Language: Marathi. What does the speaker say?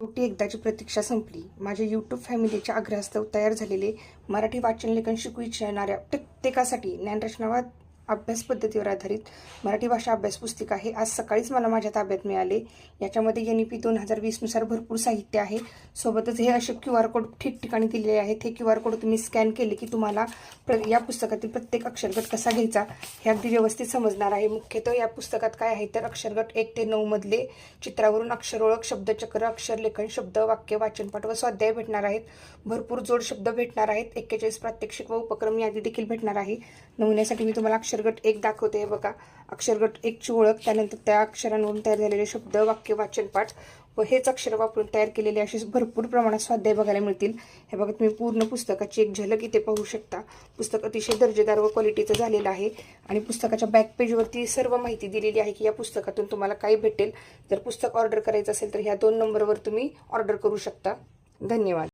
शेवटी एकदाची प्रतीक्षा संपली. माझ्या यूट्यूब फॅमिलीच्या आग्रहास्तव तयार झालेले मराठी वाचन लेखन शिकू इच्छिणाऱ्या प्रत्येकासाठी ज्ञानरचनावाद अभ्यास पद्धतीवर आधारित मराठी भाषा अभ्यास पुस्तिका आहे आज सकाळीच मला माझ्या ताब्यात मिळाले. याच्यामध्ये एन ई पी दोन हजार वीसनुसार भरपूर साहित्य आहे. सोबतच हे असे क्यू आर कोड ठिकठिकाणी दिलेले आहेत. हे क्यू आर कोड तुम्ही स्कॅन केले की तुम्हाला प्र या पुस्तकातील प्रत्येक अक्षरगट कसा घ्यायचा हे अगदी व्यवस्थित समजणार आहे. मुख्यतः या पुस्तकात काय आहे तर अक्षरगट एक ते नऊमधले चित्रावरून अक्षर ओळख शब्दचक्र अक्षरलेखन शब्द वाक्य वाचनपाठ व स्वाध्याय भेटणार आहेत. भरपूर जोड शब्द भेटणार आहेत. एक्केचाळीस प्रात्यक्षिक व उपक्रम यादी देखील भेटणार आहे. नमुन्यासाठी मी तुम्हाला अक्षर अक्षरगट एक दाखवते. बघा अक्षरगट एकची ओळख त्यानंतर त्या अक्षरांवरून तयार झालेले शब्द वाक्य वाचनपाठ व हेच अक्षर वापरून तयार केलेले असे भरपूर प्रमाणात स्वाध्याय बघायला मिळतील. हे बघा तुम्ही पूर्ण पुस्तकाची एक झलक इथे पाहू शकता. पुस्तक अतिशय दर्जेदार व क्वालिटीचं झालेलं आहे. आणि पुस्तकाच्या बॅक पेजवरती सर्व माहिती दिलेली आहे की या पुस्तकातून तुम्हाला काय भेटेल. जर पुस्तक ऑर्डर करायचं असेल तर ह्या दोन नंबरवर तुम्ही ऑर्डर करू शकता. धन्यवाद.